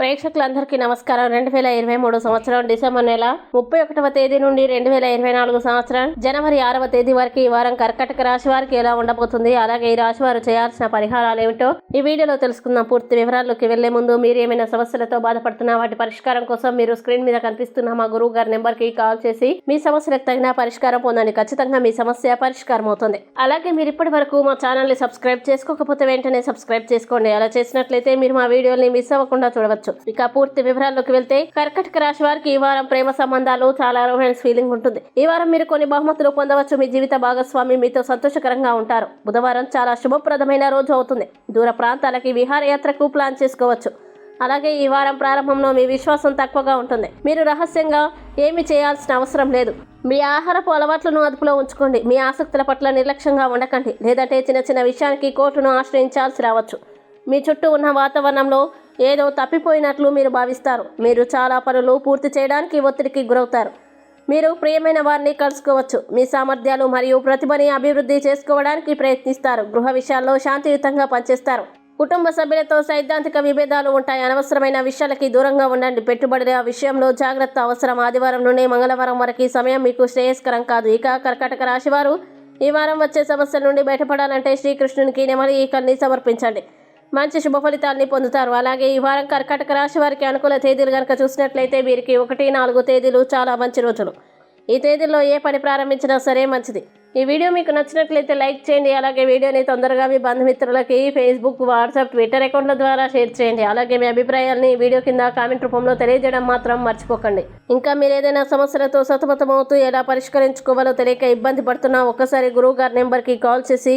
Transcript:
ప్రేక్షకులందరికీ నమస్కారం. రెండు వేల ఇరవై మూడు సంవత్సరం డిసెంబర్ నెల ముప్పై ఒకటవ తేదీ నుండి రెండు వేల ఇరవై నాలుగు సంవత్సరం జనవరి ఆరవ తేదీ వరకు ఈ వారం కర్కటక రాశి వారికి ఎలా ఉండబోతుంది? అలాగే ఈ రాశి వారు చేయాల్సిన పరిహారాలు ఏమిటో ఈ వీడియోలో తెలుసుకుందాం. పూర్తి వివరాల్లోకి వెళ్ళే ముందు మీరు ఏమైనా సమస్యలతో బాధపడుతున్నా వాటి పరిష్కారం కోసం మీరు స్క్రీన్ మీద కనిపిస్తున్న మా గురువు గారి నెంబర్కి కాల్ చేసి మీ సమస్యలకు తగిన పరిష్కారం పొందండి. ఖచ్చితంగా మీ సమస్య పరిష్కారం అవుతుంది. అలాగే మీరు ఇప్పటి వరకు మా ఛానల్ని సబ్స్క్రైబ్ చేసుకోకపోతే వెంటనే సబ్స్క్రైబ్ చేసుకోండి. అలా చేసినట్లయితే మీరు మా వీడియోని మిస్ అవ్వకుండా చూడవచ్చు. ఇక పూర్తి వివరాల్లోకి వెళ్తే కర్కటక రాశి వారికి ఈ వారం ప్రేమ సంబంధాలు చాలా రొమాన్స్ ఫీలింగ్ ఉంటుంది. ఈ వారం మీరు కొన్ని బహుమతులు పొందవచ్చు. మీ జీవిత భాగస్వామి మీతో సంతోషకరంగా ఉంటారు. బుధవారం చాలా శుభప్రదమైన రోజు అవుతుంది. దూర ప్రాంతాలకి విహారయాత్రకు ప్లాన్ చేసుకోవచ్చు. అలాగే ఈ వారం ప్రారంభంలో మీ విశ్వాసం తక్కువగా ఉంటుంది. మీరు రహస్యంగా ఏమి చేయాల్సిన అవసరం లేదు. మీ ఆహారపు అలవాట్లను అదుపులో ఉంచుకోండి. మీ ఆసక్తుల పట్ల నిర్లక్ష్యంగా ఉండకండి. లేదంటే చిన్న చిన్న విషయానికి కోర్టును ఆశ్రయించాల్సి రావచ్చు. మీ చుట్టూ ఉన్న వాతావరణంలో ఏదో తప్పిపోయినట్లు మీరు భావిస్తారు. మీరు చాలా పనులు పూర్తి చేయడానికి ఒత్తిడికి గురవుతారు. మీరు ప్రియమైన వారిని కలుసుకోవచ్చు. మీ సామర్థ్యాలు మరియు ప్రతిభని అభివృద్ధి చేసుకోవడానికి ప్రయత్నిస్తారు. గృహ విషయాల్లో శాంతియుతంగా పనిచేస్తారు. కుటుంబ సభ్యులతో సైద్ధాంతిక విభేదాలు ఉంటాయి. అనవసరమైన విషయాలకి దూరంగా ఉండండి. పెట్టుబడుల విషయంలో జాగ్రత్త అవసరం. ఆదివారం నుండి మంగళవారం వరకు సమయం మీకు శ్రేయస్కరం కాదు. ఇక కర్కటక రాశివారు ఈ వారం వచ్చే సమస్యల నుండి బయటపడాలంటే శ్రీకృష్ణునికి నెమలి ఈకల్ని సమర్పించండి. మంచి శుభ ఫలితాన్ని పొందుతారు. అలాగే ఈ వారం కర్కాటక రాశి వారికి అనుకూల తేదీలు కనుక చూసినట్లయితే వీరికి ఒకటి నాలుగు తేదీలు చాలా మంచి రోజులు. ఈ తేదీల్లో ఏ పని ప్రారంభించినా సరే మంచిది. ఈ వీడియో మీకు నచ్చినట్లయితే లైక్ చేయండి. అలాగే వీడియోని తొందరగా మీ బంధుమిత్రులకి ఫేస్బుక్ వాట్సాప్ ట్విట్టర్ అకౌంట్ల ద్వారా షేర్ చేయండి. అలాగే మీ అభిప్రాయాల్ని వీడియో కింద కామెంట్ రూపంలో తెలియజేయడం మాత్రం మర్చిపోకండి. ఇంకా మీరు ఏదైనా సమస్యలతో సతమతమవుతూ ఎలా పరిష్కరించుకోవాలో తెలియక ఇబ్బంది పడుతున్నా ఒక్కసారి గురువు గారి నెంబర్కి కాల్ చేసి